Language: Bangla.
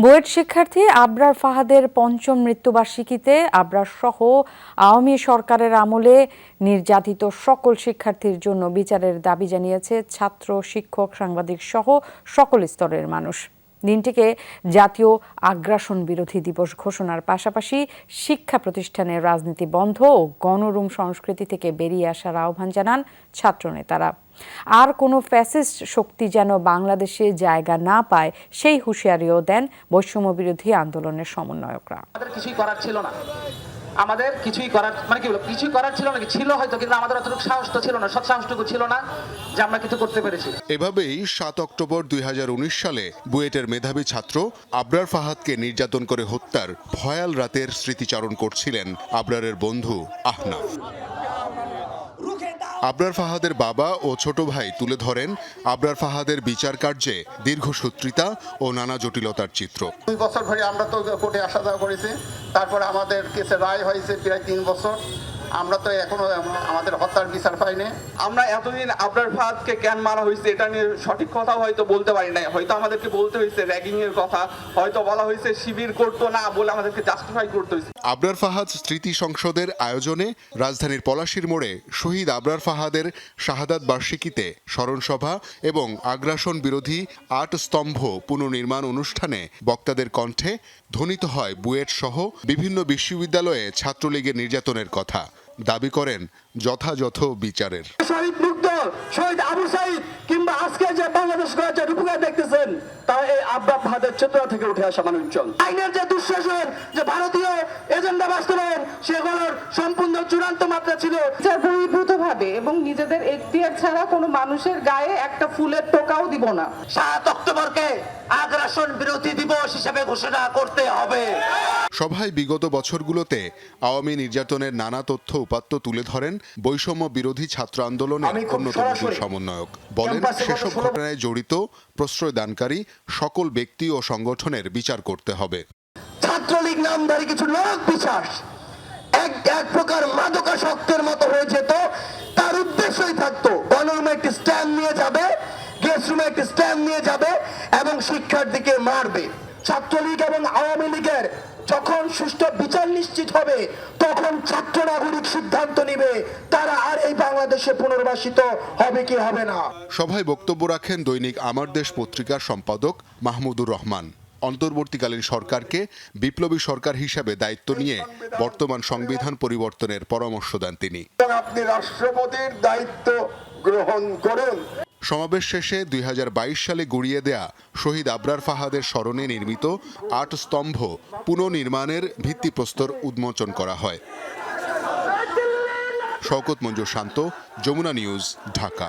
বুয়েট শিক্ষার্থী আবরার ফাহাদের পঞ্চম মৃত্যুবার্ষিকীতে আবরার সহ আওয়ামী সরকারের আমলে নির্যাতিত সকল শিক্ষার্থীর জন্য বিচারের দাবি জানিয়েছে ছাত্র শিক্ষক সাংবাদিক সহ সকল স্তরের মানুষ। দিনটিকে জাতীয় আগ্রাসন বিরোধী দিবস ঘোষণার পাশাপাশি শিক্ষা প্রতিষ্ঠানের রাজনীতি বন্ধ ও গণরুম সংস্কৃতি থেকে বেরিয়ে আসার আহ্বান জানান ছাত্রনেতারা। আর কোনো ফ্যাসিস্ট শক্তি যেন বাংলাদেশে জায়গা না পায়, সেই হুঁশিয়ারিও দেন বৈষম্য বিরোধী আন্দোলনের সমন্বয়করা। আমাদের কিছুই করার মানে কি বলব, কিছুই করার ছিল না, কি ছিল হয়তো, কিন্তু আমাদের অতটুকু সাহস তো ছিল না সৎ সাহসটুকু ছিল না যে আমরা কিছু করতে পেরেছি। এভাবেই সাত অক্টোবর দুই হাজার উনিশ সালে বুয়েটের মেধাবী ছাত্র আবরার ফাহাদকে নির্যাতন করে হত্যার ভয়াল রাতের স্মৃতিচারণ করছিলেন আবরারের বন্ধু আহনাফ। আবরার ফাহাদের বাবা ও ছোট ভাই তুলে ধরেন আবরার ফাহাদের বিচার কার্যে দীর্ঘসূত্রিতা ও নানা জটিলতার চিত্র। দুই বছর ধরে আমরা তো কোর্টে আসা যাওয়া করেছি। তারপরে আমাদের কেসে রায় হয়েছে প্রায় তিন বছর। আমরা তো এখনও আমাদের হত্যার বিচার পাইনি। আমরা এতদিন আবরার ফাহাদকে কেন মারা হয়েছে এটা নিয়ে সঠিক কথা হয়তো বলতে পারি নাই। হয়তো আমাদেরকে বলতে হয়েছে র্যাগিং এর কথা হয়তো বলা হয়েছে শিবির করতো না বলে আমাদেরকে জাস্টিফাই করতে হয়েছে। আবরার ফাহাদ স্মৃতি সংসদের আয়োজনে রাজধানীর পলাশীর মোড়ে শহীদ আবরার ফাহাদের শাহাদাত বার্ষিকীতে স্মরণসভা এবং আগ্রাসন বিরোধী আট স্তম্ভ পুনর্নির্মাণ অনুষ্ঠানে বক্তাদের কণ্ঠে ধ্বনিত হয় বুয়েট সহ বিভিন্ন বিশ্ববিদ্যালয়ে ছাত্রলীগের নির্যাতনের কথা। দাবি করেন যথাযথ বিচারের। শহীদ মুগ্ধ শহীদ আবু সাইদ, কিংবা আজকে যে বাংলাদেশ গড়াচ্ছে রূপকার দেখতেছেন, তা এই আব্বা ভাদের চেতনা থেকে উঠে আসা মানুষজন। আইনের যে দুঃশাসন, যে ভারতীয় এজেন্ডা বাস্তবায়ন সেগুলোর সম্পূর্ণ চূড়ান্ত মাত্রা ছিল। বহির্ভূত এবং নিজেদের এখতিয়ার ছাড়া কোনো মানুষের গায়ে একটা ফুলের টোকাও দিব না। সাত অক্টোবরকে আগ্রাসন বিরোধী দিবস হিসেবে ঘোষণা করতে হবে। সভায় বিগত বছরগুলোতে আওয়ামী নির্যাতনের নানা তথ্য উপাত্ত তুলে ধরেন বৈষম্য বিরোধী ছাত্র আন্দোলনের অন্যতম সমন্বয়ক। বলেন সেসব ঘটনায় জড়িত প্রশ্রয়দানকারী সকল ব্যক্তি ও সংগঠনের বিচার করতে হবে। ছাত্রলীগ নামধারী কিছু লোক বিশ্বাস। এক এক প্রকার মাদকাসক্তের মতো হয়ে যেত। তার উদ্দেশ্যই থাকতো একটি স্ট্যান্ড নিয়ে যাবে একটি স্ট্যান্ড নিয়ে যাবে এবং শিক্ষার্থীকে মারবে। ছাত্রলীগ এবং আওয়ামী লীগের যখন সুষ্ঠু বিচার নিশ্চিত হবে, তখন ছাত্র নাগরিক সিদ্ধান্ত নিবে, তারা আর এই বাংলাদেশে পুনর্বাসিত হবে কি হবে না। সভায় বক্তব্য রাখেন দৈনিক আমার দেশ পত্রিকার সম্পাদক মাহমুদুর রহমান। অন্তর্বর্তীকালীন সরকারকে বিপ্লবী সরকার হিসাবে দায়িত্ব নিয়ে বর্তমান সংবিধান পরিবর্তনের পরামর্শ দেন তিনি। আপনি রাষ্ট্রপতির দায়িত্ব গ্রহণ করুন। সমাবেশ শেষে দুই হাজার বাইশ সালে গুড়িয়ে দেয়া শহীদ আবরার ফাহাদের স্মরণে নির্মিত আট স্তম্ভ পুনর্নির্মাণের ভিত্তিপ্রস্তর উন্মোচন করা হয়। শওকত মঞ্জুর শান্ত যমুনা নিউজ ঢাকা।